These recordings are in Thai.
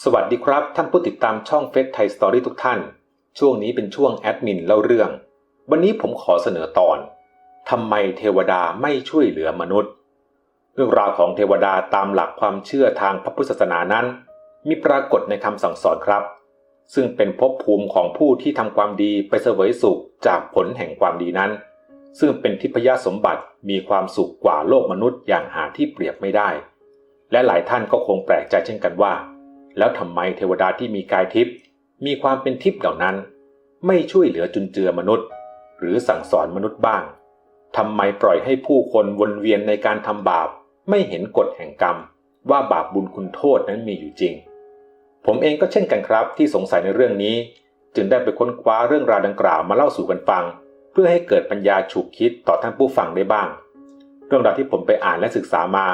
สวัสดีครับ ท่านผู้ติดตามช่องเฟซไทยสตอรี่ทุกท่าน ช่วงนี้เป็นช่วงแอดมินเล่าเรื่อง วันนี้ผมขอเสนอตอนทำไมเทวดาไม่ช่วยเหลือมนุษย์ เรื่องราวของเทวดาตามหลักความเชื่อทางพระพุทธศาสนานั้น มีปรากฏในคำสั่งสอนครับ ซึ่งเป็นภพภูมิของผู้ที่ทำความดีไปเสวยสุขจากผลแห่งความดีนั้น ซึ่งเป็นทิพยสมบัติมีความสุขกว่าโลกมนุษย์อย่างหาที่เปรียบไม่ได้ และหลายท่านก็คงแปลกใจเช่นกันว่า แล้วทำไมเทวดาที่มีกายทิพย์มีความเป็นทิพย์เหล่านั้น ไม่ช่วยเหลือจุนเจือมนุษย์ หรือสั่งสอนมนุษย์บ้างทำไมปล่อยให้ผู้คนวนเวียนในการทำบาป ไม่เห็นกฎแห่งกรรม ว่าบาปบุญคุณโทษนั้นมีอยู่จริง ผมเองก็เช่นกันครับที่สงสัยในเรื่องนี้ จึงได้ไปค้นคว้าเรื่องราวดังกล่าวมาเล่าสู่กันฟัง เพื่อให้เกิดปัญญาฉุกคิดต่อท่านผู้ฟังได้บ้าง เรื่องราวที่ผมไปอ่านและศึกษามา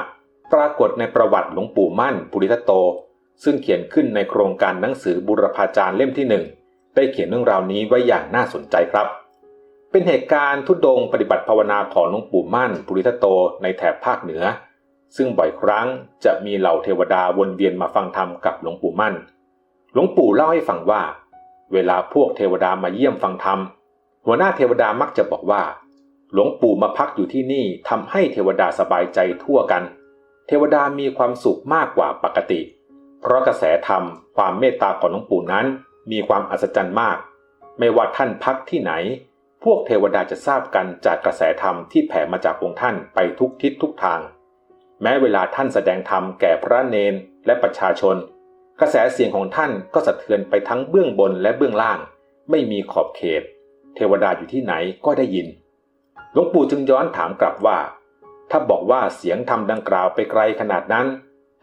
ปรากฏในประวัติหลวงปู่มั่น ปุริทัตโต ซึ่งเขียนขึ้นในโครงการหนังสือบุรพาจารย์เล่มที่หนึ่งได้เขียนเรื่องราวนี้ไว้อย่างน่าสนใจครับ เป็นเหตุการณ์ทุดงปฏิบัติภาวนาของหลวงปู่มั่นปุริทัตโตในแถบภาคเหนือ ซึ่งบ่อยครั้งจะมีเหล่าเทวดาวนเวียนมาฟังธรรมกับหลวงปู่มั่น หลวงปู่เล่าให้ฟังว่า เวลาพวกเทวดามาเยี่ยมฟังธรรม หัวหน้าเทวดามักจะบอกว่า หลวงปู่มาพักอยู่ที่นี่ทำให้เทวดาสบายใจทั่วกัน เทวดามีความสุขมากกว่าปกติเเพราะกระแสธรรมความเมตตาของหลวงปู่นั้น มีความอัศจรรย์มาก ไม่ว่าท่านพักที่ไหน พวกเทวดาจะทราบกันจากกระแสธรรมที่แผ่มาจากองค์ท่านไปทุกทิศทุกทาง แม้เวลาท่านแสดงธรรมแก่พระเนนและประชาชน กระแสเสียงของท่านก็สะเทือนไปทั้งเบื้องบนและเบื้องล่าง ไม่มีขอบเขต เทวดาอยู่ที่ไหนก็ได้ยินหลวงปู่จึงย้อนถามกลับว่า ถ้าบอกว่าเสียงธรรมดังกล่าวไปไกลขนาดนั้น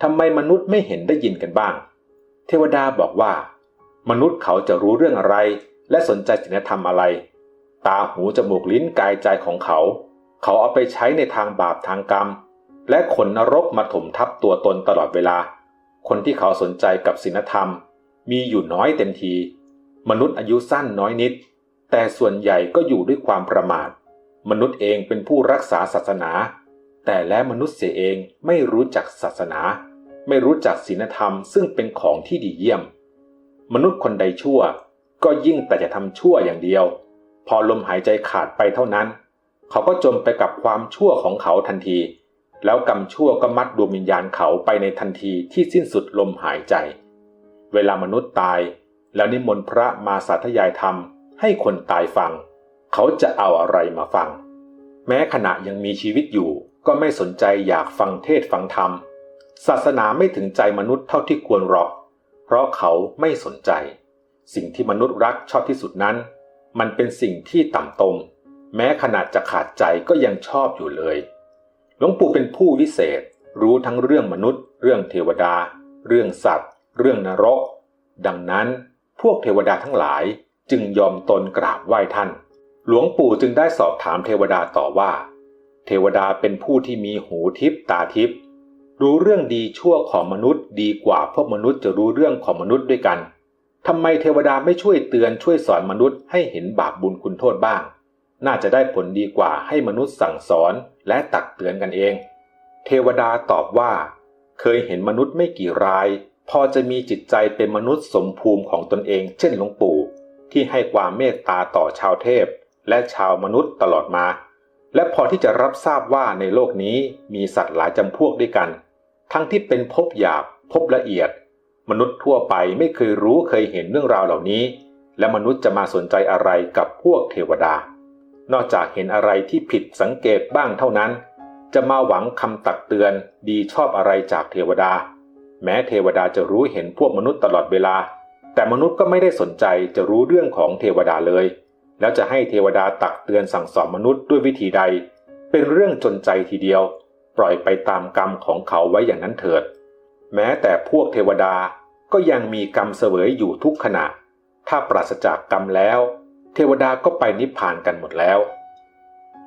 ทำไมมนุษย์ไม่เห็นได้ยินกันบ้าง เทวดาบอกว่า มนุษย์เขาจะรู้เรื่องอะไร และสนใจศีลธรรมอะไร ตาหูจมูกลิ้นกายใจของเขา เขาเอาไปใช้ในทางบาปทางกรรม และขนนรกมาถมทับตัวตนตลอดเวลา คนที่เขาสนใจกับศีลธรรม มีอยู่น้อยเต็มที มนุษย์อายุสั้นน้อยนิด แต่ส่วนใหญ่ก็อยู่ด้วยความประมาท มนุษย์เองเป็นผู้รักษาศาสนา แต่และมนุษย์เสียเองไม่รู้จักศาสนา ไม่รู้จักศีลธรรมซึ่งเป็นของที่ดีเยี่ยม มนุษย์คนใดชั่ว ก็ยิ่งแต่จะทำชั่วอย่างเดียว พอลมหายใจขาดไปเท่านั้น เขาก็จมไปกับความชั่วของเขาทันที แล้วกรรมชั่วก็มัดดวงวิญญาณเขาไปในทันทีที่สิ้นสุดลมหายใจ เวลามนุษย์ตาย แล้วนิมนต์พระมาสาธยายธรรม ให้คนตายฟัง เขาจะเอาอะไรมาฟัง แม้ขณะยังมีชีวิตอยู่ ก็ไม่สนใจอยากฟังเทศฟังธรรม ศาสนาไม่ถึงใจมนุษย์เท่าที่ควรหรอก เพราะเขาไม่สนใจ สิ่งที่มนุษย์รักชอบที่สุดนั้น มันเป็นสิ่งที่ต่ำตม แม้ขนาดจะขาดใจก็ยังชอบอยู่เลย หลวงปู่เป็นผู้วิเศษ รู้ทั้งเรื่องมนุษย์ เรื่องเทวดา เรื่องสัตว์ เรื่องนรก ดังนั้นพวกเทวดาทั้งหลายจึงยอมตนกราบไหว้ท่าน หลวงปู่จึงได้สอบถามเทวดาต่อว่า เทวดาเป็นผู้ที่มีหูทิพตาทิพรู้เรื่องดีชั่วของมนุษย์ ดีกว่าพวกมนุษย์จะรู้เรื่องของมนุษย์ด้วยกันทำไมเทวดาไม่ช่วยเตือนช่วยสอนมนุษย์ให้เห็นบาปบุญคุณโทษบ้าง น่าจะได้ผลดีกว่าให้มนุษย์สั่งสอนและตักเตือนกันเอง เทวดาตอบว่า เคยเห็นมนุษย์ไม่กี่ราย พอจะมีจิตใจเป็นมนุษย์สมภูมิของตนเอง เช่นหลวงปู่ ที่ให้ความเมตตาต่อชาวเทพ และชาวมนุษย์ตลอดมา และพอที่จะรับทราบว่าในโลกนี้มีสัตว์หลายจำพวกด้วยกัน ทั้งที่เป็นภพหยาบภพละเอียด มนุษย์ทั่วไปไม่เคยรู้เคยเห็นเรื่องราวเหล่านี้ และมนุษย์จะมาสนใจอะไรกับพวกเทวดา นอกจากเห็นอะไรที่ผิดสังเกตบ้างเท่านั้น จะมาหวังคำตักเตือนดีชอบอะไรจากเทวดา แม้เทวดาจะรู้เห็นพวกมนุษย์ตลอดเวลา แต่มนุษย์ก็ไม่ได้สนใจจะรู้เรื่องของเทวดาเลย แล้วจะให้เทวดาตักเตือนสั่งสอนมนุษย์ด้วยวิธีใด เป็นเรื่องจนใจทีเดียว ปล่อยไปตามกรรมของเขาไว้อย่างนั้นเถิด แม้แต่พวกเทวดาก็ยังมีกรรมเสวยอยู่ทุกขณะ ถ้าปราศจากกรรมแล้ว เทวดาก็ไปนิพพานกันหมดแล้ว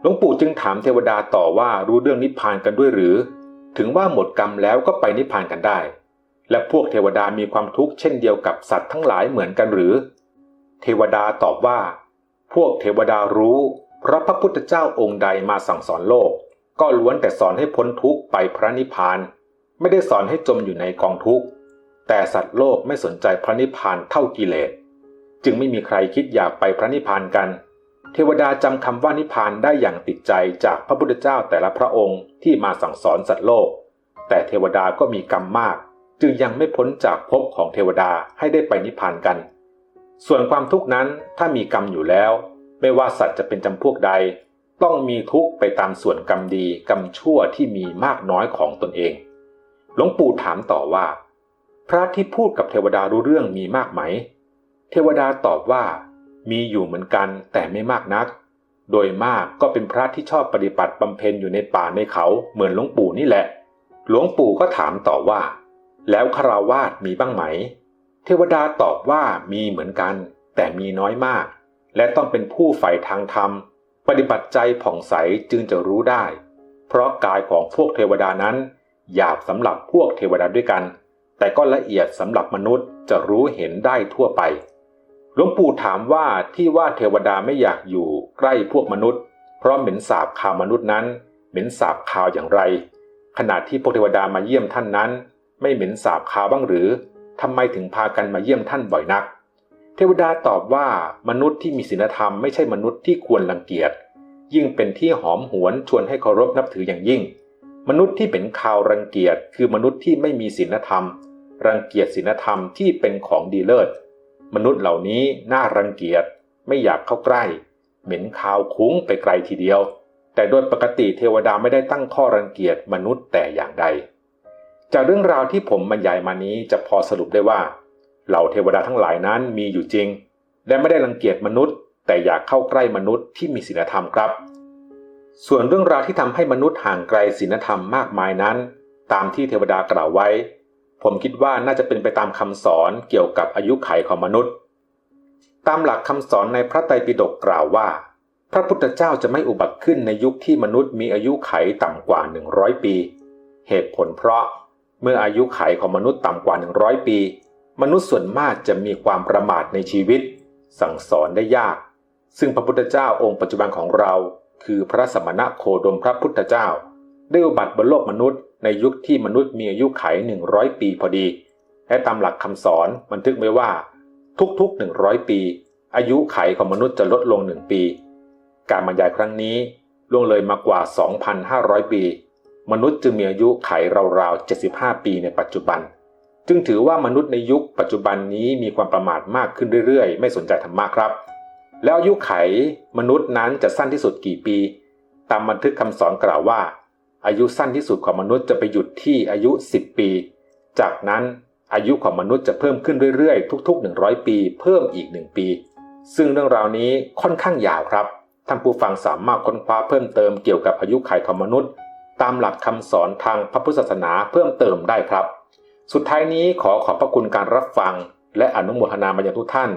หลวงปู่จึงถามเทวดาต่อว่ารู้เรื่องนิพพานกันด้วยหรือ ถึงว่าหมดกรรมแล้วก็ไปนิพพานกันได้ และพวกเทวดามีความทุกข์เช่นเดียวกับสัตว์ทั้งหลายเหมือนกันหรือ เทวดาตอบว่า พวกเทวดารู้เพราะพระพุทธเจ้าองค์ใดมาสั่งสอนโลก ก็ล้วนแต่สอนให้พ้นทุกข์ไปพระนิพพาน ไม่ได้สอนให้จมอยู่ในกองทุกข์ แต่สัตว์โลกไม่สนใจพระนิพพานเท่ากิเลส จึงไม่มีใครคิดอยากไปพระนิพพานกัน เทวดาจำคำว่านิพพานได้อย่างติดใจจากพระพุทธเจ้าแต่ละพระองค์ที่มาสั่งสอนสัตว์โลก แต่เทวดาก็มีกรรมมาก จึงยังไม่พ้นจากภพของเทวดาให้ได้ไปนิพพานกัน ส่วนความทุกข์นั้นถ้ามีกรรมอยู่แล้ว ไม่ว่าสัตว์จะเป็นจำพวกใด ต้องมีทุกข์ไปตามส่วนกรรมดีกรรมชั่วที่มีมากน้อยของตนเอง หลวงปู่ถามต่อว่า พระที่พูดกับเทวดารู้เรื่องมีมากไหม เทวดาตอบว่า มีอยู่เหมือนกันแต่ไม่มากนัก โดยมากก็เป็นพระที่ชอบปฏิบัติบำเพ็ญอยู่ในป่าในเขาเหมือนหลวงปู่นี่แหละ หลวงปู่ก็ถามต่อว่า แล้วคาราวาสมีบ้างไหม เทวดาตอบว่ามีเหมือนกัน แต่มีน้อยมาก และต้องเป็นผู้ใฝ่ทางธรรม ปฏิบัติใจผ่องใสจึงจะรู้ได้ เพราะกายของพวกเทวดานั้นหยาบสำหรับพวกเทวดาด้วยกัน แต่ก็ละเอียดสำหรับมนุษย์จะรู้เห็นได้ทั่วไปหลวงปู่ถามว่าที่ว่าเทวดาไม่อยากอยู่ใกล้พวกมนุษย์ เพราะเหม็นสาบข่าวมนุษย์นั้น เหม็นสาบข่าวอย่างไร ขณะที่พวกเทวดามาเยี่ยมท่านนั้น ไม่เหม็นสาบข่าวบ้างหรือ ทำไมถึงพากันมาเยี่ยมท่านบ่อยนัก เทวดาตอบว่ามนุษย์ที่มีศีลธรรมไม่ใช่มนุษย์ที่ควรรังเกียจ ยิ่งเป็นที่หอมหวนชวนให้เคารพนับถืออย่างยิ่ง มนุษย์ที่เป็นข่าวรังเกียจ คือมนุษย์ที่ไม่มีศีลธรรม รังเกียจศีลธรรมที่เป็นของดีเลิศ มนุษย์เหล่านี้น่ารังเกียจ ไม่อยากเข้าใกล้ เหม็นข่าวคุ้งไปไกลทีเดียว แต่โดยปกติเทวดาไม่ได้ตั้งข้อรังเกียจมนุษย์แต่อย่างใด จากเรื่องราวที่ผมบรรยายมานี้จะพอสรุปได้ว่า เหล่าเทวดาทั้งหลายนั้นมีอยู่จริง และไม่ได้รังเกียจมนุษย์ แต่อยากเข้าใกล้มนุษย์ที่มีศีลธรรมครับ ส่วนเรื่องราวที่ทำให้มนุษย์ห่างไกลศีลธรรมมากมายนั้น ตามที่เทวดากล่าวไว้ ผมคิดว่าน่าจะเป็นไปตามคำสอนเกี่ยวกับอายุไขของมนุษย์ ตามหลักคำสอนในพระไตรปิฎกกล่าวว่า พระพุทธเจ้าจะไม่อุบัติขึ้นในยุคที่มนุษย์มีอายุไขต่ำกว่า 100 ปี เหตุผลเพราะ เมื่ออายุไขของมนุษย์ต่ำกว่า 100 ปี มนุษย์ส่วนมากจะมีความประมาทในชีวิต สั่งสอนได้ยาก ซึ่งพระพุทธเจ้าองค์ปัจจุบันของเรา คือพระสมณะโคดมพระพุทธเจ้า ได้อุบัติบนโลกมนุษย์ในยุคที่มนุษย์มีอายุไข 100 ปีพอดี และตามหลักคำสอนบันทึกไว้ว่า ทุกๆ 100 ปี อายุไขของมนุษย์จะลดลง 1 ปี การบรรยายครั้งนี้ล่วงเลยมากว่า 2,500 ปี มนุษย์จึงมีอายุไขราวๆ 75 ปีในปัจจุบัน จึงถือว่ามนุษย์ในยุคปัจจุบันนี้มีความประมาทมากขึ้นเรื่อยๆ ไม่สนใจธรรมะครับ แล้วอายุไขมนุษย์นั้นจะสั้นที่สุดกี่ปี ตามบันทึกคำสอนกล่าวว่า อายุสั้นที่สุดของมนุษย์จะไปหยุดที่อายุ 10 ปี จากนั้นอายุของมนุษย์จะเพิ่มขึ้นเรื่อยๆ ทุก ๆ 100 ปี เพิ่มอีก 1 ปี ซึ่งเรื่องราวนี้ค่อนข้างยาวครับท่านผู้ฟังสามารถค้นคว้าเพิ่มเติมเกี่ยวกับอายุไขของมนุษย์ ตามหลักคำสอนทางพระพุทธศาสนาเพิ่มเติมได้ครับ สุดท้ายนี้ขอขอบพระคุณการรับฟัง และอนุโมทนามายังทุกท่าน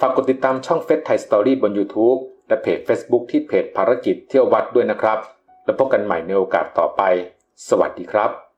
ฝากกดติดตามช่องเฟซไทยสตอรี่บน YouTube และเพจ Facebook ที่เพจภารกิจเที่ยววัดด้วยนะครับ แล้วพบกันใหม่ในโอกาสต่อไป สวัสดีครับ